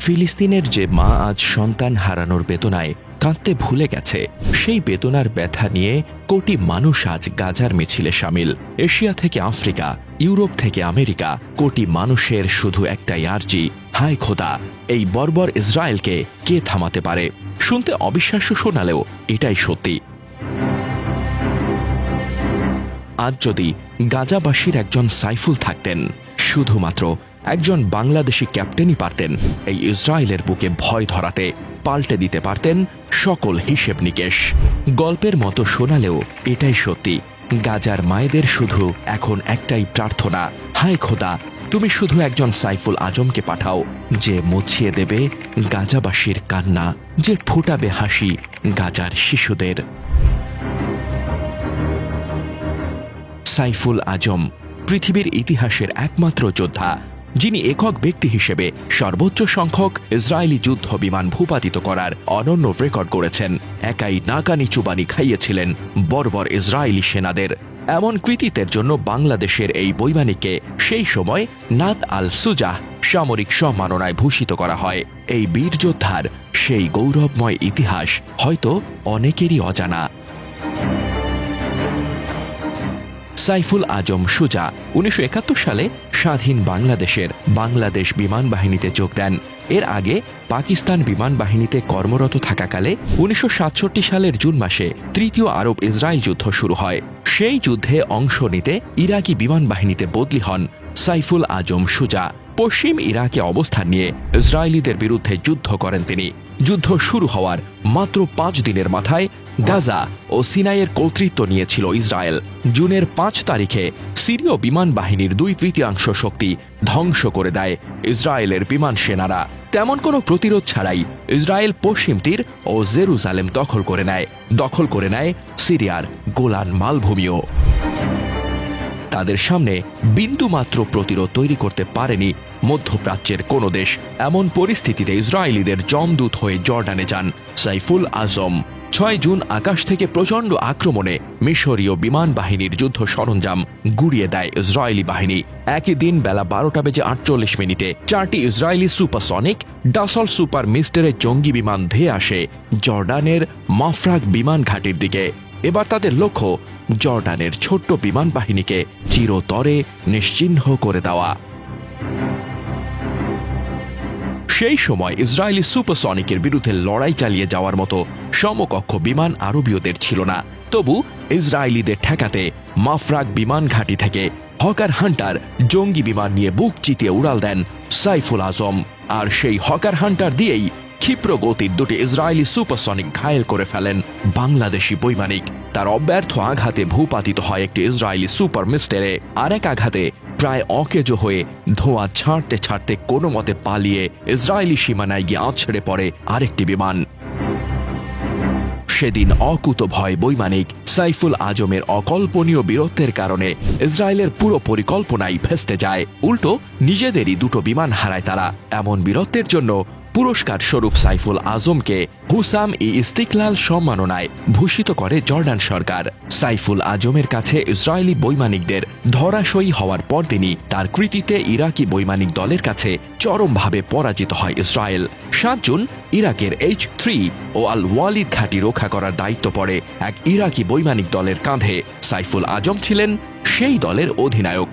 ফিলিস্তিনের যে মা আজ সন্তান হারানোর বেদনায় কাঁদতে ভুলে গেছে, সেই বেদনার ব্যথা নিয়ে কোটি মানুষ আজ গাজার মিছিলে সামিল। এশিয়া থেকে আফ্রিকা, ইউরোপ থেকে আমেরিকা, কোটি মানুষের শুধু একটাই আর্জি, হায় খোদা, এই বর্বর ইসরায়েলকে কে থামাতে পারে? শুনতে অবিশ্বাস্য শোনালেও এটাই সত্যি। আজ যদি গাজাবাসীর একজন সাইফুল থাকতেন, শুধুমাত্র একজন বাংলাদেশি ক্যাপ্টেনই পারতেন। এই ইসরায়েলের বুকে ভয় ধরাতে পাল্টে দিতে পারতেন সকল হিসেব নিকেশ। গল্পের মতো শোনালেও এটাই সত্যি, গাজার মায়েদের শুধু এখন একটাই প্রার্থনা, হায় খোদা, তুমি শুধু একজন সাইফুল আজমকে পাঠাও, যে মুছিয়ে দেবে গাজাবাসীর কান্না, যে ফুটাবে হাসি গাজার শিশুদের। সাইফুল আজম, পৃথিবীর ইতিহাসের একমাত্র যোদ্ধা যিনি একক ব্যক্তি হিসেবে সর্বোচ্চ সংখ্যক ইসরায়েলি যুদ্ধ বিমান ভূপাতিত করার অনন্য রেকর্ড করেছেন একাই নাকানি চুবানি খাইয়েছিলেন বর্বর ইসরায়েলি সেনাদের। এমন কৃতিত্বের জন্য বাংলাদেশের এই বৈমানিককে সেই সময় নাত আল সুজাহ সামরিক সম্মাননায় ভূষিত করা হয়। এই বীর যোদ্ধার সেই গৌরবময় ইতিহাস হয়তো অনেকেরই অজানা। সাইফুল আজম সুজা উনিশশো একাত্তর সালে স্বাধীন বাংলাদেশের বাংলাদেশ বিমান বাহিনীতে যোগ দেন। এর আগে পাকিস্তান বিমান বাহিনীতে কর্মরত থাকাকালে উনিশশো সাতষট্টি সালের জুন মাসে তৃতীয় আরব ইসরায়েল যুদ্ধ শুরু হয়। সেই যুদ্ধে অংশ নিতে ইরাকি বিমান বাহিনীতে বদলি হন সাইফুল আজম সুজা। পশ্চিম ইরাকে অবস্থান নিয়ে ইসরায়েলিদের বিরুদ্ধে যুদ্ধ করেন তিনি। যুদ্ধ শুরু হওয়ার মাত্র পাঁচ দিনের মাথায় গাজা ও সিনাইয়ের কর্তৃত্ব নিয়েছিল ইসরায়েল। জুনের পাঁচ তারিখে সিরীয় বিমান বাহিনীর দুই তৃতীয়াংশ শক্তি ধ্বংস করে দেয় ইসরায়েলের বিমান সেনারা। তেমন কোনো প্রতিরোধ ছাড়াই ইসরায়েল পশ্চিম তীর ও জেরুজালেম দখল করে নেয়। দখল করে নেয় সিরিয়ার গোলান মালভূমিও। তাদের সামনে বিন্দুমাত্র প্রতিরোধ তৈরি করতে পারেনি মধ্যপ্রাচ্যের কোনো দেশ এমন পরিস্থিতিতে ইসরায়েলিদের জমদূত হয়ে জর্ডানে যান, সাইফুল আজম। ছয় জুন আকাশ থেকে প্রচণ্ড আক্রমণে মিশরীয় বিমান বাহিনীর যুদ্ধ সরঞ্জাম গুড়িয়ে দেয় ইসরায়েলি বাহিনী। একই দিন বেলা বারোটা বেজে আটচল্লিশ মিনিটে চারটি ইসরায়েলি সুপারসনিক, ডাসল সুপার মিস্টারের জঙ্গি বিমান ধেয়ে আসে জর্ডানের মাফরাক বিমান ঘাটির দিকে। এবার তাদের লক্ষ্য জর্ডানের ছোট্ট বিমান বাহিনীকে চিরতরে নিশ্চিহ্ন করে দেওয়া। সেই সময় ইসরায়েলি সুপারসনিকের বিরুদ্ধে লড়াই চালিয়ে যাওয়ার মতো সমকক্ষ বিমান আরবীয়দের ছিল না। তবু ইসরায়েলিদের ঠেকাতে মাফরাক বিমান ঘাঁটি থেকে হকার হান্টার জঙ্গি বিমান নিয়ে বুক চিতিয়ে উড়াল দেন সাইফুল আজম। আর সেই হকার হান্টার দিয়েই ক্ষিপ্র গতির দুটি ইসরায়েলি সুপারসনিক ঘায়েল করে ফেলেন বাংলাদেশি বৈমানিক। তার অব্যর্থ আঘাতে ভূপাতিত হয় একটি ইসরায়েলি সুপার মিস্টেরে। আরেক আঘাতে প্রায় অকেজো হয়ে ধোঁয়া ছাড়তে ছাড়তে কোনো মতে পালিয়ে ইসরায়েলি সীমানায় গিয়ে আছড়ে পড়ে আরেকটি বিমান। সেদিন অকুত ভয় বৈমানিক সাইফুল আজমের অকল্পনীয় বীরত্বের কারণে ইসরায়েলের পুরো পরিকল্পনাই ভেস্তে যায়। উল্টো, নিজেদেরই দুটো বিমান হারায় তারা। এমন বীরত্বের জন্য পুরস্কার স্বরূপ সাইফুল আজমকে হুসাম ই ইস্তিকলাল সম্মাননায় ভূষিত করে জর্ডান সরকার। সাইফুল আজমের কাছে ইসরায়েলি বৈমানিকদের ধরাশয়ী হওয়ার পর তিনি তার কৃতিতে ইরাকি বৈমানিক দলের কাছে চরমভাবে পরাজিত হয় ইসরায়েল। সাত জুন ইরাকের এইচ থ্রি ও আল ওয়ালিদ ঘাঁটি রক্ষা করার দায়িত্ব পড়ে এক ইরাকি বৈমানিক দলের কাঁধে। সাইফুল আজম ছিলেন সেই দলের অধিনায়ক।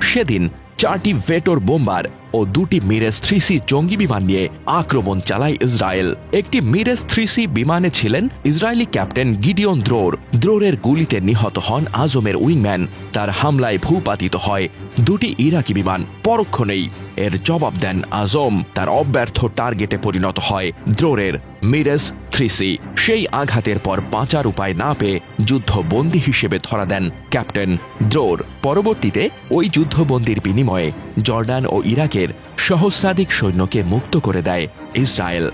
সেদিন চারটি ভেটোর বোম্বার ও দুটি মিরেস থ্রি সি জঙ্গি বিমান নিয়ে আক্রমণ চালায় ইসরায়েল। একটি মিরেস থ্রি সি বিমানে ছিলেন ইসরায়েলি ক্যাপ্টেন গিডিয়ন দ্রোর। দ্রোরের গুলিতে নিহত হন আজমের উইংম্যান। তার হামলায় ভূপাতিত হয় দুটি ইরাকি বিমান। পরক্ষণেই এর জবাব দেন আজম। তার অব্যর্থ টার্গেটে পরিণত হয় দ্রোরের মিরেস থ্রি সি সেই আঘাতের পর বাঁচার উপায় না পেয়ে যুদ্ধবন্দী হিসেবে ধরা দেন ক্যাপ্টেন দ্রোর। পরবর্তীতে ওই যুদ্ধবন্দির বিনিময়ে জর্ডান ও ইরাকের সহস্রাধিক সৈন্যকে মুক্ত করে দেয় ইসরায়েল।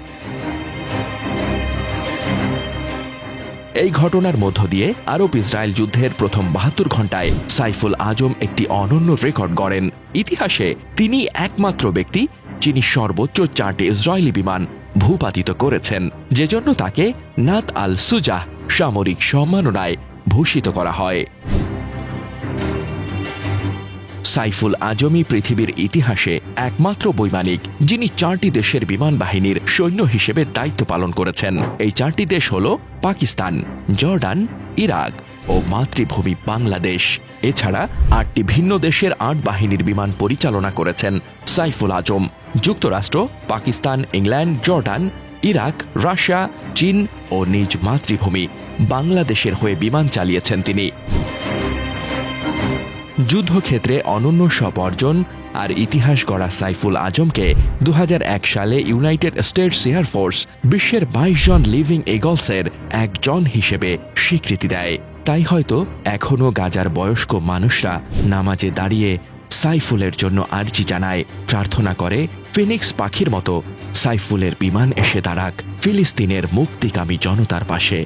এই ঘটনার মধ্য দিয়ে আরব ইসরায়েল যুদ্ধের প্রথম বাহাত্তর ঘন্টায় সাইফুল আজম একটি অনন্য রেকর্ড গড়েন। ইতিহাসে তিনি একমাত্র ব্যক্তি যিনি সর্বোচ্চ চারটি ইসরায়েলি বিমান ভূপাতিত করেছেন যে জন্য তাকে নাত আল সুজাহ সামরিক সম্মাননায় ভূষিত করা হয়। সাইফুল আজমি পৃথিবীর ইতিহাসে একমাত্র বৈমানিক, যিনি চারটি দেশের বিমান বাহিনীর সৈন্য হিসেবে দায়িত্ব পালন করেছেন। এই চারটি দেশ হল পাকিস্তান, জর্ডান, ইরাক। ও মাতৃভূমি বাংলাদেশ। এছাড়া আটটি ভিন্ন দেশের আট বাহিনীর বিমান পরিচালনা করেছেন সাইফুল আজম। যুক্তরাষ্ট্র, Pakistan, England, Jordan, Iraq, Russia, চীন ও নিজ মাতৃভূমি বাংলাদেশের হয়ে বিমান চালিয়েছেন তিনি। যুদ্ধক্ষেত্রে অনন্য সব অর্জন আর ইতিহাস গড়া সাইফুল আজমকে দু হাজার এক সালে ইউনাইটেড স্টেটস এয়ারফোর্স বিশ্বের বাইশ জন লিভিং এগলসের একজন হিসেবে স্বীকৃতি দেয়। তাই হয়তো এখনও গাজার বয়স্ক মানুষরা নামাজে দাঁড়িয়ে সাইফুলের জন্য আর্জি জানায়, প্রার্থনা করে ফিনিক্স পাখির মতো। সাইফুলের বিমান এসে দাঁড়াক, ফিলিস্তিনের মুক্তিকামী জনতার পাশে।